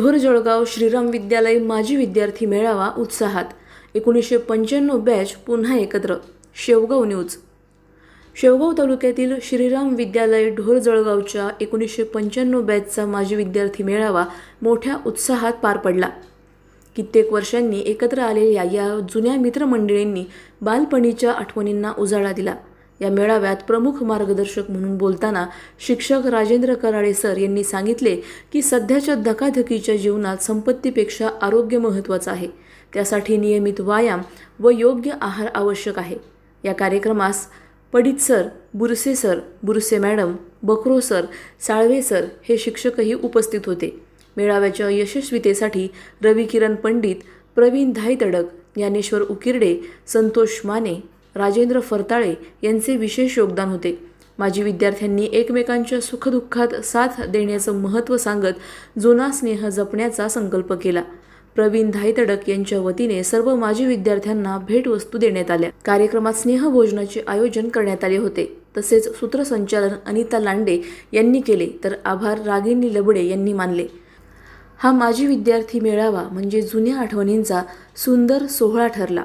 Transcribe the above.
जळगाव श्रीराम विद्यालय माजी विद्यार्थी मेळावा उत्साहात. एकोणीसशे पंच्याण्णव बॅच पुन्हा एकत्र. शेवगाव न्यूज शेवगाव तालुक्यातील श्रीराम विद्यालय ढोर जळगावच्या एकोणीसशे पंच्याण्णव बॅचचा माजी विद्यार्थी मेळावा मोठ्या उत्साहात पार पडला. कित्येक वर्षांनी एकत्र आलेल्या या जुन्या मित्रमंडळींनी बालपणीच्या आठवणींना उजाळा दिला. या मेळाव्यात प्रमुख मार्गदर्शक म्हणून बोलताना शिक्षक राजेंद्र कराळे सर यांनी सांगितले की सध्याच्या धकाधकीच्या जीवनात संपत्तीपेक्षा आरोग्य महत्त्वाचं आहे. त्यासाठी नियमित व्यायाम व योग्य आहार आवश्यक आहे. या कार्यक्रमास Padit sir Burse sir Burse madam Bakro sir Salve sir हे शिक्षकही उपस्थित होते. मेळाव्याच्या यशस्वीतेसाठी रवी किरण पंडित प्रवीण धायतडक ज्ञानेश्वर उकिरडे संतोष माने राजेंद्र फरताळे यांचे विशेष योगदान होते. माजी विद्यार्थ्यांनी एकमेकांच्या सुखदुःखात साथ देण्याचं महत्त्व सांगत जुना स्नेह जपण्याचा संकल्प केला. प्रवीण धायतडक यांच्या वतीने सर्व माजी विद्यार्थ्यांना भेटवस्तू देण्यात आल्या. कार्यक्रमात स्नेहभोजनाचे आयोजन करण्यात आले होते. तसेच सूत्रसंचालन अनिता लांडे यांनी केले तर आभार रागिनी लबडे यांनी मानले. हा माजी विद्यार्थी मेळावा म्हणजे जुन्या आठवणींचा सुंदर सोहळा ठरला.